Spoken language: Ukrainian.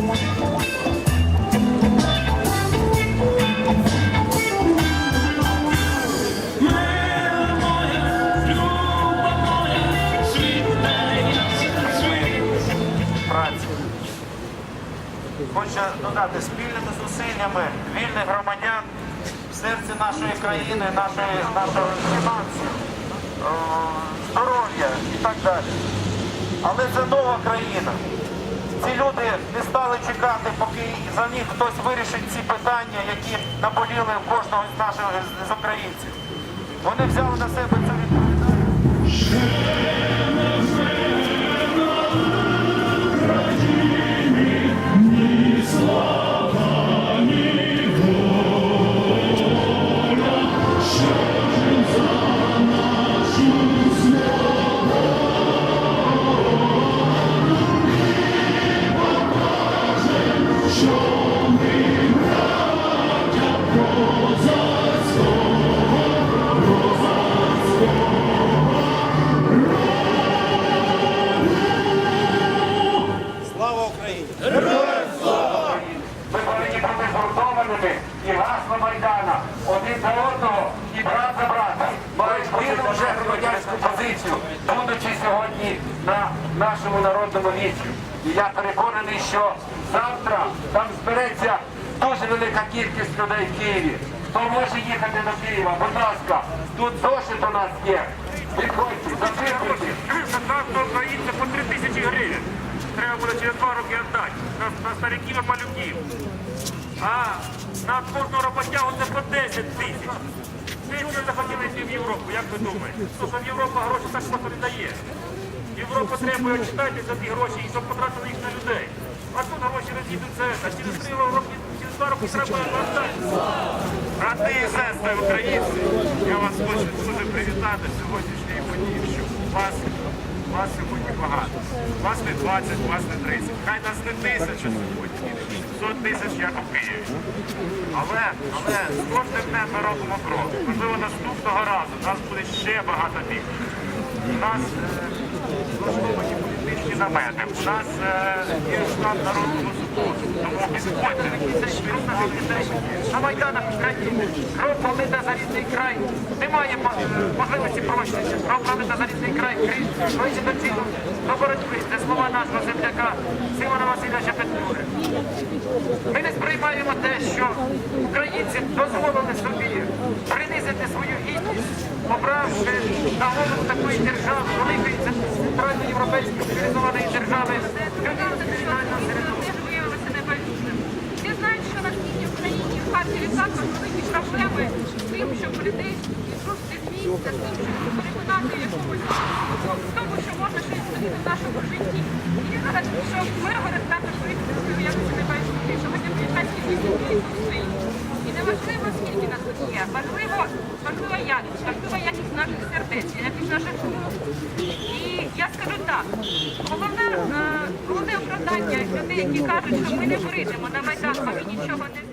Хочу додати спільними зусиллями вільних громадян в серці нашої країни, нашої, нашої фінансів, е, здоров'я і так далі. Але це нова країна. Ці люди не стали чекати, поки за них хтось вирішить ці питання, які наболіли в кожного з наших з українців. Вони взяли на себе цю відповідальність. Слава Україні! І гасло Майдана один за одного і брат за брата. Мають вже громадянську позицію, будучи сьогодні на нашому народному вічі. І я переконаний, що завтра там збереться дуже велика кількість людей в Києві. Хто може їхати до Києва, будь ласка, тут зошит у нас є. Приходьте, запитуйте. Так, до українця по 3 тисячі гривень. Треба буде через два роки віддати. На, на стариків і малюків. А на кожного роботягу це по 10 тисяч. Люди захотіли йти в Європу, як ви думаєте? Ну, що Європа гроші так просто не дає. Європа требує читати за ті гроші і щоб потратили їх на людей. А тут гроші розійдуться, через три роки, два треба. Брати і сестри українці, я вас хочу дуже привітати сьогоднішньої події, що вас, вас сьогодні багато. Вас не 20, вас не 30. Хай нас не тисяча сьогодні, і 500 тисяч, як у Києві. Але, але з кожним днем ми робимо крок. Можливо, наступного разу нас буде ще багато більше. У нас е, намети. У нас е, є штаб народного суду. Тому підходьте, беруть наших дітей на Майданах України. Кров пролита за рідний край. Немає можливості прощення. Кров пролита за рідний край. Кричі до цілу, до боротьби. Це слова нашого земляка Симона Васильовича Петлюри. Ми не сприймаємо те, що українці дозволили собі принизити свою гідність, обравши на голову такої держави, великої центральноєвропейської цивілізованої держави, людей з кримінального середовища. виявилися. Всі що на східній Україні в Харкові також великі проблеми з тим, щоб людей відрости з місця, з тим, щоб переконати якомусь в тому, що можна щось змінити в нашому житті. І рада, що Миргород також виявився якось що хоча б європейські військові стоїть. І не важливо, скільки нас тут є, важливо, головне, головне оправдання людей, які кажуть, що ми не прийдемо на Майдан, а ми нічого не